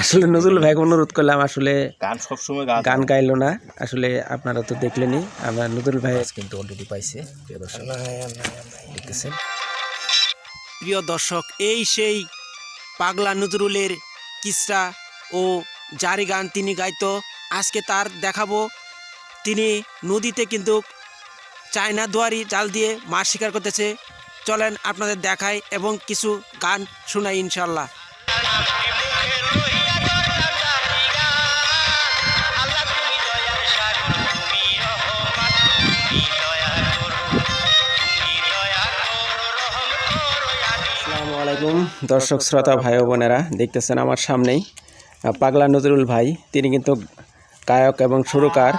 আসলে নজরুল ভাইকে অনুরোধ করলাম আসলে গান সবসময় গান গান গাইলো না। আসলে আপনারা তো দেখলেনই আমরা নজরুল ভাই কিন্তু অলরেডি পাইছে প্রিয় দর্শক। দেখতেছেন। প্রিয় দর্শক এই সেই পাগলা নজরুলের কিসরা ও জারি গান তিনি গাইতো। আজকে তার দেখাবো তিনি নদীতে কিন্তু চায়না দুয়ারি জাল দিয়ে মাছ শিকার করতেছে। চলেন আপনাদের দেখাই এবং কিছু গান শোনাই ইনশাল্লাহ আলাইকুম। দর্শক শ্রোতা ভাই ও বোনেরা দেখতেছেন আমার সামনেই পাগলা নজরুল ভাই। তিনি কিন্তু গায়ক এবং সুরকার।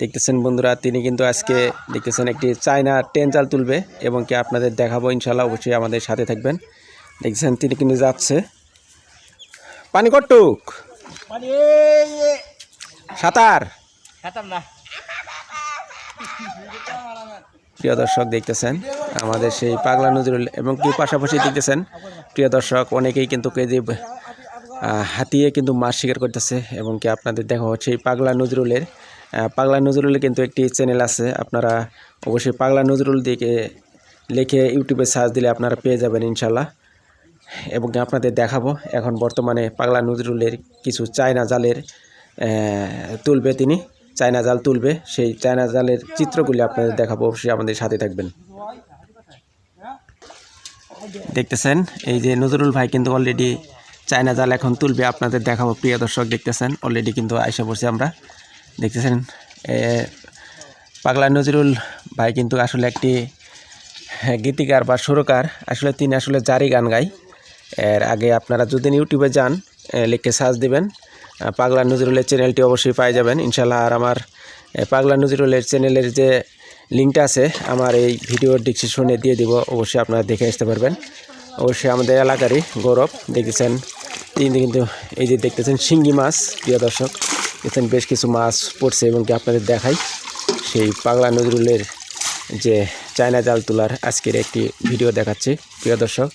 দেখতেছেন বন্ধুরা তিনি কিন্তু আজকে দেখতেছেন একটি চায়না টেন জাল তুলবে এবং কি আপনাদের দেখাবো ইনশাল্লাহ অবশ্যই আমাদের সাথে থাকবেন। দেখছেন তিনি কিন্তু যাচ্ছে। পানি কটুক সাঁতার। প্রিয় দর্শক দেখতেছেন, আমাদের সেই পাগলা নজরুল এবং কি পাশাপাশি দেখতেছেন। প্রিয় দর্শক, অনেকেই কিন্তু কেজি হাতিয়ে কিন্তু মাছ শিকার করতেছে এবং কি আপনাদের দেখা হচ্ছে এই পাগলা নজরুলের পাগলা নজরুলের কিন্তু একটি চ্যানেল আছে। আপনারা অবশ্যই পাগলা নজরুল দিকে লিখে ইউটিউবে সার্চ দিলে আপনারা পেয়ে যাবেন ইনশাল্লাহ এবং আপনাদের দেখাবো, এখন বর্তমানে পাগলা নজরুলের কিছু চায়না জালের তুলবে তিনি। চায়না জাল তুলবে সেই চায়না জালের চিত্রগুলি আপনাদের দেখাবো অবশ্যই আমাদের সাথে থাকবেন। দেখতেছেন এই যে নজরুল ভাই কিন্তু অলরেডি চায়না জাল এখন তুলবে আপনাদের দেখাবো প্রিয় দর্শক দেখতেছেন অলরেডি কিন্তু আইসা পড়ছি আমরা। দেখতেছেন পাগলা নজরুল ভাই কিন্তু আসলে একটি হ্যাঁ, গীতিকার বা সুরকার আসলে তিনি আসলে জারি গান গায়। এর আগে আপনারা যদি ইউটিউবে যান লিখে সার্চ দিবেন পাগলা নজরুলের চ্যানেলটি অবশ্যই পাই যাবেন। ইনশাল্লাহ আর আমার পাগলা নজরুলের চ্যানেলের যে লিঙ্কটা আছে, আমার এই ভিডিওর ডিসক্রিপশনে দিয়ে দিব, অবশ্যই আপনারা দেখে আসতে পারবেন। অবশ্যই আমাদের এলাকারই গৌরব, দেখেছেন, তিনি কিন্তু এই যে দেখতেছেন শিঙ্গি মাছ, প্রিয় দর্শক, দেখছেন বেশ কিছু মাছ পড়ছে এবং কি আপনাদের দেখাই। সেই পাগলা নজরুলের যে চায়না জাল তোলার আজকের একটি ভিডিও দেখাচ্ছি, প্রিয় দর্শক।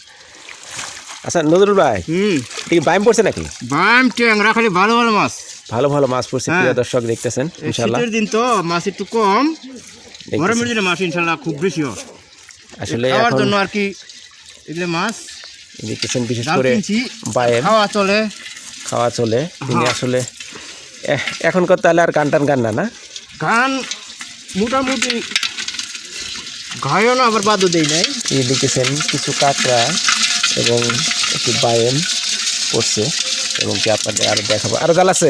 আচ্ছা নজরুল ভাই হুম। কি বাইম পড়ছে নাকি? বাম ট্যাংরা খালি ভালো ভালো মাছ। ভালো ভালো মাছ পড়ছে প্রিয় হ্যাঁ। দর্শক দেখতেছেন এই ইনশাল্লাহ শীতের দিন তো মাছ একটু কম। গরমের দিনে মাছ ইনশাল্লাহ খুব বেশি হয়। আসলে খাওয়ার জন্য আর কি এগুলো মাছ। দেখতেছেন বিশেষ করে কিনছি খাওয়া চলে। খাওয়া চলে তিনি হ্যাঁ। আসলে এখনকার তাহলে আর গান টান গান না না? গান মোটামুটি গায়ও না আবার বাদও দেই নাই। এই দেখতেছেন কিছু কাঁকড়া এবং একটি বায়েন পড়ছে এবং কি আপনাদের আরও দেখাবো। আরও জাল আছে?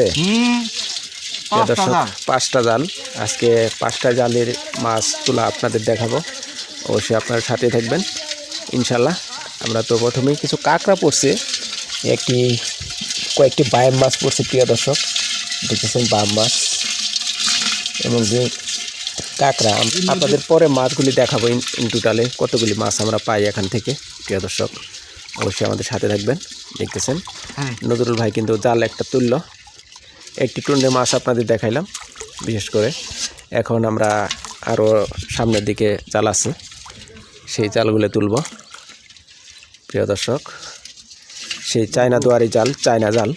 পাঁচটা দর্শক, জাল। পাঁচটা জাল। আজকে পাঁচটা জালের মাছ তোলা আপনাদের দেখাবো। অবশ্যই আপনারা সাথে থাকবেন। ইনশাল্লাহ আমরা তো প্রথমেই কিছু কাঁকড়া পড়ছে। একটি কয়েকটি বায়াম মাছ পড়ছে প্রিয় দর্শক। দেখেছেন বাম মাছ এবং যে কাঁকড়া। আপনাদের পরে মাছগুলি দেখাবো ইন টোটালে কতগুলি মাছ আমরা পাই এখান থেকে প্রিয় দর্শক। অবশ্যই আমাদের সাথে থাকবেন দেখতেছেন। হ্যাঁ। নজরুল ভাই কিন্তু জাল একটা তুললো। একটি টুন্ডে মাছ আপনাদের দেখাইলাম বিশেষ করে। এখন আমরা আরও সামনের দিকে জাল আছে সেই জালগুলো তুলব। প্রিয় দর্শক সেই চায়না দুয়ারি জাল চায়না জাল।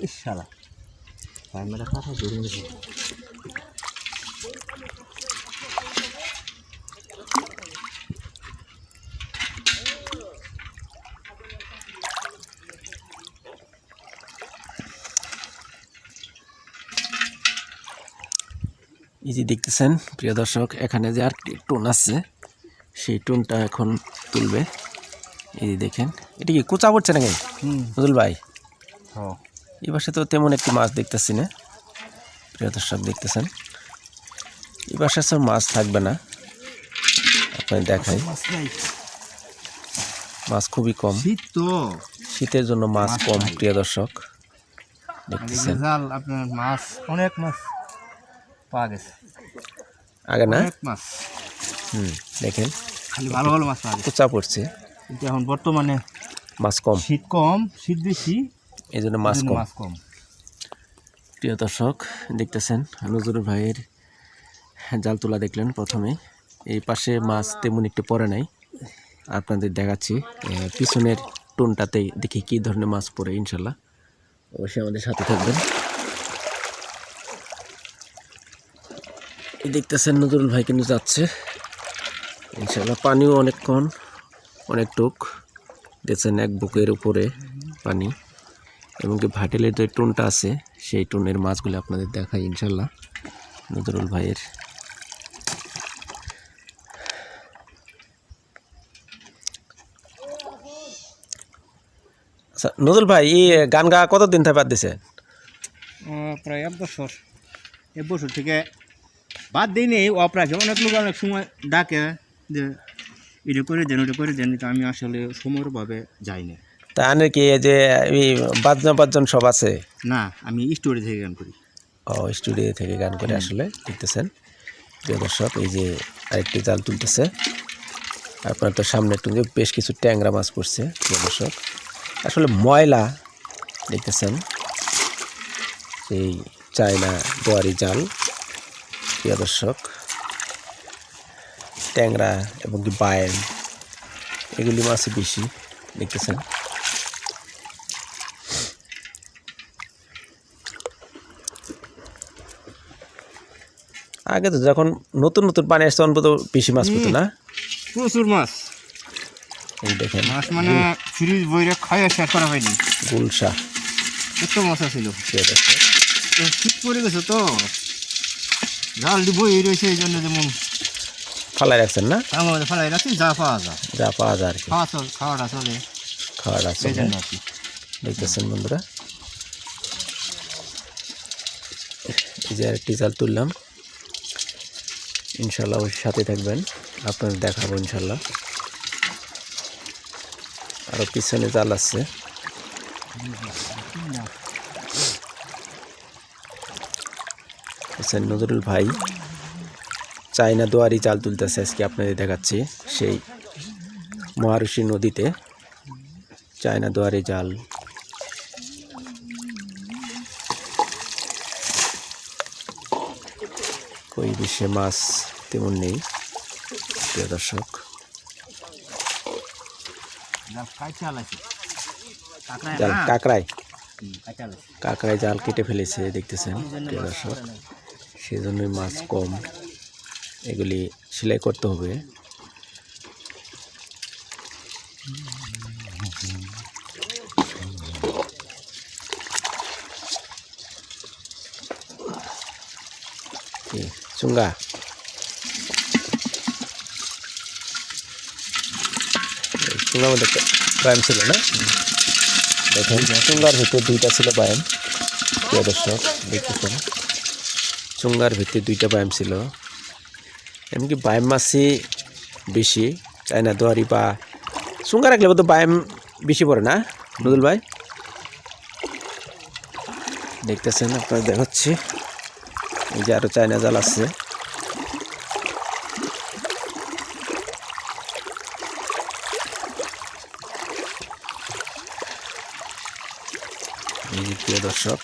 ইশালা ক্যামেরা কথা এই যে দেখতেছেন প্রিয় দর্শক এখানে যে আর টোন আছে সেই টুনটা এখন তুলবে। এই যে দেখেন এটা কি কোচা পড়ছে নাকি? হুম। নজরুল ভাই? হ্যাঁ। এই পাশে তো তেমন একটি মাছ দেখতেছি না প্রিয় দর্শক দেখতেছেন? এই পাশে তো মাছ থাকবে না। আপনার দেখাই। মাছ খুবই কম। শীত তো। শীতের জন্য মাছ কম প্রিয় দর্শক দেখতেছেন? জাল আপনার মাছ অনেক মাছ। পাওয়া গেছে। আগে না? মাছ হুম দেখেন। খালি ভালো ভালো মাছ পাওয়া গেছে। পড়ছে। কিন্তু এখন বর্তমানে মাছ কম। শীত কম শীত বেশি। এই জন্য মাছ কম। মাছ কম। প্রিয় দর্শক দেখতেছেন নজরুল ভাইয়ের জাল তোলা দেখলেন প্রথমে। এই পাশে মাছ তেমন একটু পরে নাই। আপনাদের দেখাচ্ছি পিছনের টুনটাতেই দেখি কী ধরনের মাছ পড়ে ইনশাল্লাহ। অবশ্যই আমাদের সাথে থাকবেন। দেখতেছেন নজরুল ভাই কিন্তু যাচ্ছে। ইনশাল্লাহ পানিও অনেক কম, অনেক টুক। দেখছেন এক বুকের উপরে পানি এবং কি ভাটেলের যে টুনটা আছে, সেই টুনের মাছগুলো আপনাদের দেখাই ইনশাল্লাহ নজরুল ভাইয়ের। আচ্ছা নজরুল ভাই, এই গান গা কতদিন থেকে বাদ দিছে প্রায় এক বছর। এক বছর থেকে বাদ দিই নেই অপ্রায় অনেক লোক অনেক সময় ডাকে যে এটা করে দেন ওটা করে দেন। আমি আসলে সময়ভাবে যাই না। তা আনে কি যে বাজনা বাজন সব আছে? না আমি স্টোরি থেকে গান করি। ও স্টুডিও থেকে গান করে আসলে দেখতেছেন প্রিয় দর্শক এই যে আরেকটি জাল তুলতেছে। আপনার তো সামনে একটু বেশ কিছু ট্যাংরা মাছ পড়ছে প্রিয় দর্শক। আসলে ময়লা দেখতেছেন। এই চায়না দোয়ারি জাল। প্রিয় দর্শক ট্যাংরা এবং কি বায়েন এগুলি মাছই বেশি দেখতেছেন। আগে তো যখন নতুন নতুন পানি আসছে তখন তো বেশি মাছ পেতো না। প্রচুর মাছ। এই দেখেন মাছ মানে ফ্রিজ বইরে খাইয়া শেষ করা হয়নি। গুলশা। এত মাছ ছিল। শীত পড়ে গেছে তো। জাল দি বই রয়েছে এই জন্য যেমন ফালাই রাখছেন না? তার মধ্যে ফেলাই রাখছি যা পাওয়া যায়। যা পাওয়া যায় আর কি। খাওয়া চল খাওয়াটা চলে। আর কি। দেখতেছেন বন্ধুরা? এই যে আরেকটি জাল তুললাম। ইনশাল্লাহ অবশ্যই সাথে থাকবেন। আপনাদের দেখাবো ইনশাল্লাহ। আরও পিছনে জাল আছে হোসেন নজরুল ভাই। চায়না দুয়ারি জাল তুলতেছে আজকে আপনাদের দেখাচ্ছি। সেই মহারুষি নদীতে চায়না দুয়ারি জাল। কই বিশ্বে মাছ তেমন নেই প্রিয় দর্শক। কাঁকড়ায়। কাকড়ায় জাল কেটে ফেলেছে দেখতেছেন প্রিয় দর্শক। সেজন্যই মাছ কম। এগুলি সেলাই করতে হবে। চুঙ্গা। এই চুঙ্গার মধ্যে ব্যায়াম ছিল না? চুঙ্গার ভিতরে দুইটা ছিল ব্যায়াম প্রিয় দর্শক, দেখতেছেন। চুঙ্গার ভিতরে দুইটা ব্যায়াম ছিল। এমনকি ব্যায়াম মাছই বেশি চায়না দোয়ারি বা চুঙ্গা রাখলে তো ব্যায়াম বেশি পড়ে না, নদুল ভাই? দেখতেছেন আপনারা দেখাচ্ছি। এই যে আরও চায়না জাল আছে। দর্শক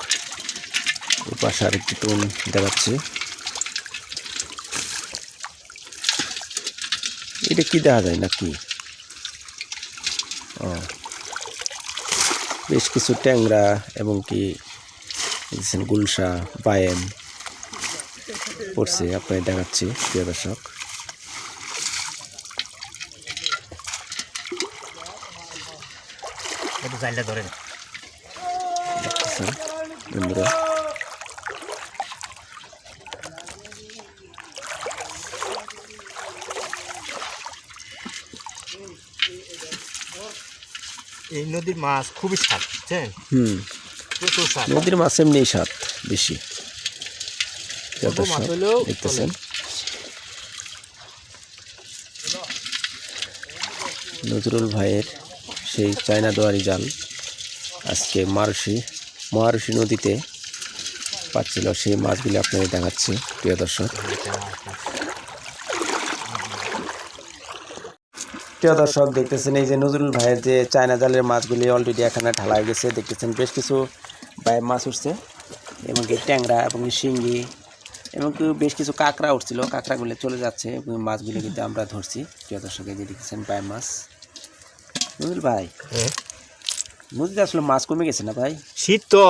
পাশে আরেকটি টুন দেখাচ্ছি। এটা কি দেখা যায় নাকি? ও। বেশ কিছু ট্যাংরা এবং কি দেখছেন গুলশা বায়েম পড়ছে আপনাকে দেখাচ্ছি প্রিয় দর্শক। ধরে বন্ধুরা এই নদীর মাছ খুবই স্বাদ বুঝছেন হুম। প্রচুর স্বাদ। নদীর মাছ এমনি স্বাদ বেশি। মাছ হলেও দেখতেছেন। নজরুল ভাইয়ের সেই চায়না দোয়ারি জাল আজকে মারুষি মহারুষি নদীতে পাচ্ছিল। সেই মাছগুলি আপনাদের দেখাচ্ছি প্রিয় দর্শক। প্রিয় দর্শক দেখতেছেন এই যে নজরুল ভাইয়ের যে চায়না জালের মাছগুলি অলরেডি এখানে ঢালা গেছে। দেখতেছেন বেশ কিছু ভাই মাছ উঠছে এবং কি ট্যাংরা এবং শিঙ্গি এবং বেশ কিছু কাঁকড়া উঠছিল। কাঁকড়াগুলো চলে যাচ্ছে মাছগুলো কিন্তু আমরা ধরছি। প্রিয় দর্শক এই যে দেখতেছেন পায় মাছ। নজরুল ভাই নদীতে আসলে মাছ কমে গেছে না ভাই? শীত তো।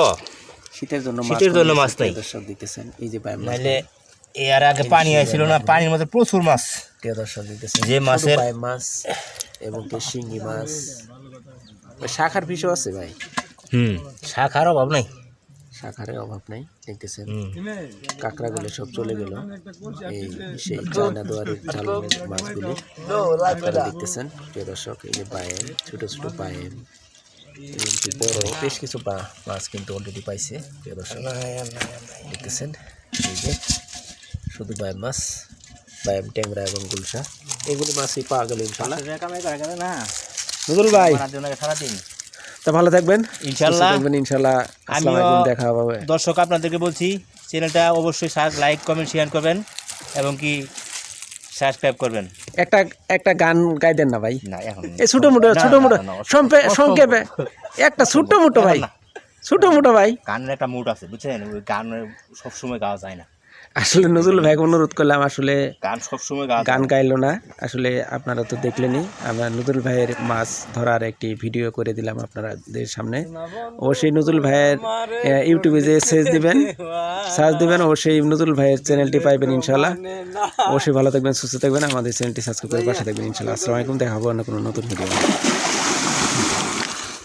শীতের জন্য শীতের জন্য মাছ নাই। দর্শক দেখতেছেন এই যে ভাই মাছ। এর আগে পানি আসছিল না পানির মধ্যে প্রচুর মাছ। প্রিয় দর্শক যে মাছের- মাছ এবং কি শিঙ্গি মাছ। শাখার পিসও আছে ভাই। হুম শাখার অভাব নাই। শাখারের অভাব নাই দেখতেছেন। কাঁকড়াগুলো সব চলে গেল। এই সেই চায়না দুয়ারের চাল মাছগুলি আপনারা দেখতেছেন প্রিয় দর্শক এই যে বায়েম ছোট ছোট এবং বড় বেশ কিছু মাছ কিন্তু অলরেডি পাইছে প্রিয় দর্শক। দেখতেছেন এই যে শুধু বায়াম মাছ বায়াম ট্যাংরা এবং গুলশা। এগুলি মাছই পাওয়া গেল ইনশাল্লাহ। নজরুল ভাই। সারাদিন। তা ভালো থাকবেন। ইনশাল্লাহ। থাকবেন ইনশাল্লাহ। দেখা হবে। দর্শক আপনাদেরকে বলছি চ্যানেলটা অবশ্যই লাইক কমেন্ট শেয়ার করবেন এবং কি সাবস্ক্রাইব করবেন। একটা একটা গান গাই দেন না ভাই। না এখন এই ছোট মোটো ছোট মোটো। সংক্ষেপে একটা ছোট মোটো ভাই। ছোট মোটো ভাই। গানের একটা মুড আছে বুঝছেন? ওই গান সবসময় গাওয়া যায় না। আসলে নজরুল ভাইকে অনুরোধ করলাম আসলে গান সবসময় গান গাইলো না। আসলে আপনারা তো দেখলেনই আমরা নজরুল ভাইয়ের মাছ ধরার একটি ভিডিও করে দিলাম আপনাদের সামনে। অবশ্যই নজরুল ভাইয়ের ইউটিউবে যে সার্চ দিবেন সার্চ দিবেন অবশ্যই নজরুল ভাইয়ের চ্যানেলটি পাইবেন ইনশাল্লাহ অবশ্যই ভালো থাকবেন সুস্থ থাকবেন আমাদের চ্যানেলটি সাবস্ক্রাইব করে পাশে থাকবেন ইনশাল্লাহ আসসালামু আলাইকুম দেখা হবে অন্য কোনো নতুন ভিডিও